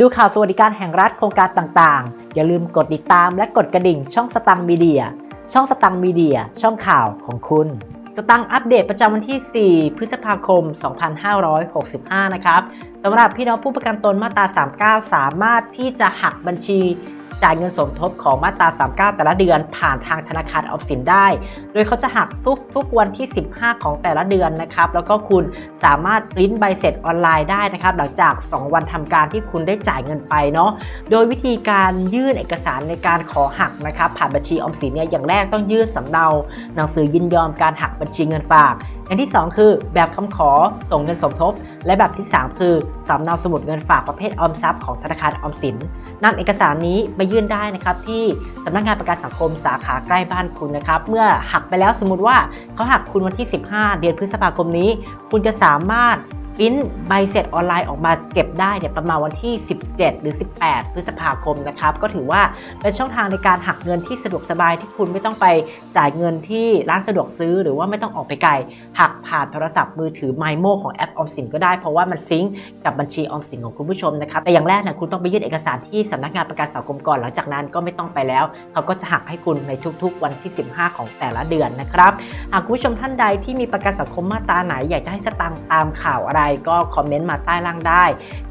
ดูข่าวสวัสดิการแห่งรัฐโครงการต่างๆ อย่าลืมกดติดตามและกดกระดิ่งช่องสตังมีเดีย ช่องสตังมีเดีย ช่องข่าวของคุณ สตังอัปเดตประจำวันที่ 4 พฤษภาคม 2565 นะครับสำหรับพี่น้องผู้ประกันตนมาตรา 39 สามารถที่จะหักบัญชี จ่ายเงินสมทบของมาตรา 39 แต่ละเดือน ผ่านทางธนาคารออมสินได้ โดยเขาจะหักทุกทุกวันที่ 15 ของแต่ละเดือนนะครับ แล้วก็คุณสามารถปริ้นใบเสร็จออนไลน์ได้นะครับ หลังจาก 2 วันทำการที่คุณได้จ่ายเงินไปเนาะ โดยวิธีการยื่นเอกสารในการขอหักนะครับ ผ่านบัญชีออมสินเนี่ย อย่างแรกต้องยื่นสำเนาหนังสือยินยอมการหักบัญชีเงินฝากอย่างที่ 2 คือแบบคำขอส่งเงินสมทบ และแบบที่ 3 คือสำเนาสมุดเงินฝากประเภทออมทรัพย์ของธนาคารออมสินนำเอกสารนี้ไปยื่นได้นะครับที่สำนักงานประกันสังคมสาขาใกล้บ้านคุณนะครับ เมื่อหักไปแล้วสมมติว่าเขาหักคุณวันที่ 15 เดือนพฤษภาคมนี้ คุณจะสามารถ ปริ้นใบเสร็จออนไลน์ออกมาเก็บได้เนี่ยประมาณวันที่ 17 หรือ 18 พฤษภาคมนะครับ ก็ถือว่าเป็นช่องทางในการหักเงินที่สะดวกสบายที่คุณไม่ต้องไปจ่ายเงินที่ร้านสะดวกซื้อ หรือว่าไม่ต้องออกไปไกลหักผ่านโทรศัพท์มือถือ m y m o ของแอปออมสินก็ได้เพราะว่ามันซิงก์กับบัญชีออมสินของคุณผู้ชมนะครับแต่อย่างแรกเนี่ยคุณต้องไปยื่นเอกสารที่สำนักงานประกันสังคมก่อนหลังจากนั้นก็ไม่ต้องไปแล้วเขาก็จะหักให้คุณในทุกๆ วันที่ 15 ของแต่ละเดือนนะครับหากคุณผู้ชมท่านใดที่มีประกันสังคมมาตราไหนอยากจะให้สตังค์ตามข่าวอะไรก็คอมเมนต์มาใต้ล่างได้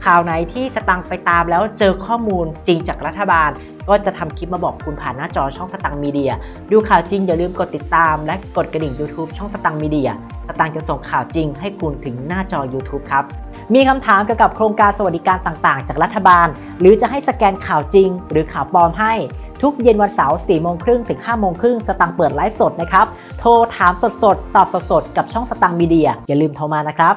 ข่าวไหนที่สตังไปตามแล้วเจอข้อมูลจริงจากรัฐบาล ก็จะทำคลิปมาบอกคุณผ่านหน้าจอช่องสตังมีเดีย ดูข่าวจริงอย่าลืมกดติดตาม และกดกระดิ่ง YouTube ช่องสตังมีเดียสตังจะส่งข่าวจริงให้คุณถึงหน้าจอ YouTube ครับมีคำถามเกี่ยวกับโครงการสวัสดิการต่างๆ จากรัฐบาล หรือจะให้สแกนข่าวจริง หรือข่าวปลอมให้ทุกเย็นวันเสาร์4โมงครึ่งถึง5โมงครึ่งสตังเปิดไลฟ์สดนะครับ โทรถามสดๆ ตอบสดๆ กับช่องสตังมีเดีย อย่าลืมโทรมานะครับ